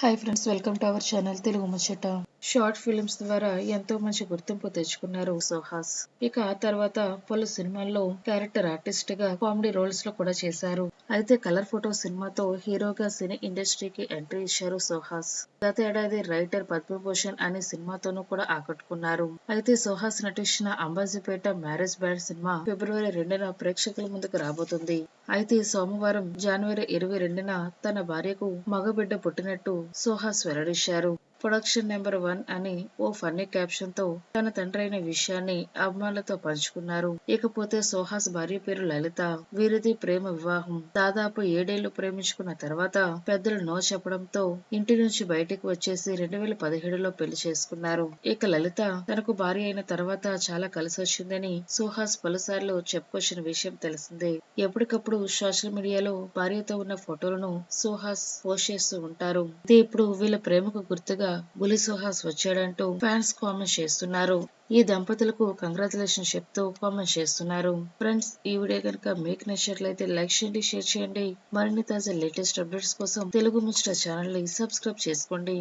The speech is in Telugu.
Hi friends welcome to our channel Telugu Muchata short films ద్వారా ఎంతో మంచి గుర్తింపు తెచ్చుకున్నారు సుహాస్. ఇక ఆ తర్వాత పలు సినిమాల్లో క్యారెక్టర్ ఆర్టిస్ట్గా కామెడీ రోల్స్లో కూడా చేశారు. అయితే కలర్ ఫోటో సినిమాతో హీరోగా సినీ ఇండస్ట్రీకి ఎంట్రీ ఇచ్చారు సుహాస్. గత ఏడాది రైటర్ పద్మభూషణ్ అనే సినిమాతోనూ కూడా ఆకట్టుకున్నారు. అయితే సుహాస్ నటించిన అంబాజీపేట మ్యారేజ్ బ్యాండ్ సినిమా ఫిబ్రవరి రెండున ప్రేక్షకుల ముందుకు రాబోతుంది. అయితే సోమవారం జనవరి ఇరవై రెండున తన భార్యకు మగబిడ్డ పుట్టినట్టు సోహా వెల్లడించారు ప్రొడక్షన్ నెంబర్ వన్ అని ఓ ఫన్నీ క్యాప్షన్తో తన తండ్రి అయిన విషయాన్ని అభిమానులతో పంచుకున్నారు. ఇకపోతే సుహాస్ భార్య పేరు లలిత వీరిది ప్రేమ వివాహం. దాదాపు ఏడేళ్ళు ప్రేమించుకున్న తర్వాత పెద్దలు నో చెప్పడంతో ఇంటి నుంచి బయటకు వచ్చేసి రెండు వేల పదిహేడులో పెళ్ళి చేసుకున్నారు. ఇక లలిత తనకు భార్య అయిన తర్వాత చాలా కలిసి వచ్చిందని సుహాస్ పలుసార్లు చెప్పుకొచ్చిన విషయం తెలిసిందే. ఎప్పటికప్పుడు సోషల్ మీడియాలో భార్యతో ఉన్న ఫోటోలను సుహాస్ పోస్ట్ చేస్తూ ఉంటారు. ఇది ఇప్పుడు వీళ్ళ ప్రేమకు గుర్తుగా బులి సుహాస్ వచ్చాడంటూ ఫ్యాన్స్ కామెంట్ చేస్తున్నారు. ఈ దంపతులకు కంగ్రాచులేషన్ చెప్తూ కామెంట్ చేస్తున్నారు. ఫ్రెండ్స్ ఈ వీడియో కనుక మీకు నచ్చినట్లయితే లైక్ చేయండి షేర్ చేయండి. మరిన్ని తాజా లేటెస్ట్ అప్డేట్స్ కోసం తెలుగు ముచ్చట ఛానల్ని సబ్స్క్రైబ్ చేసుకోండి.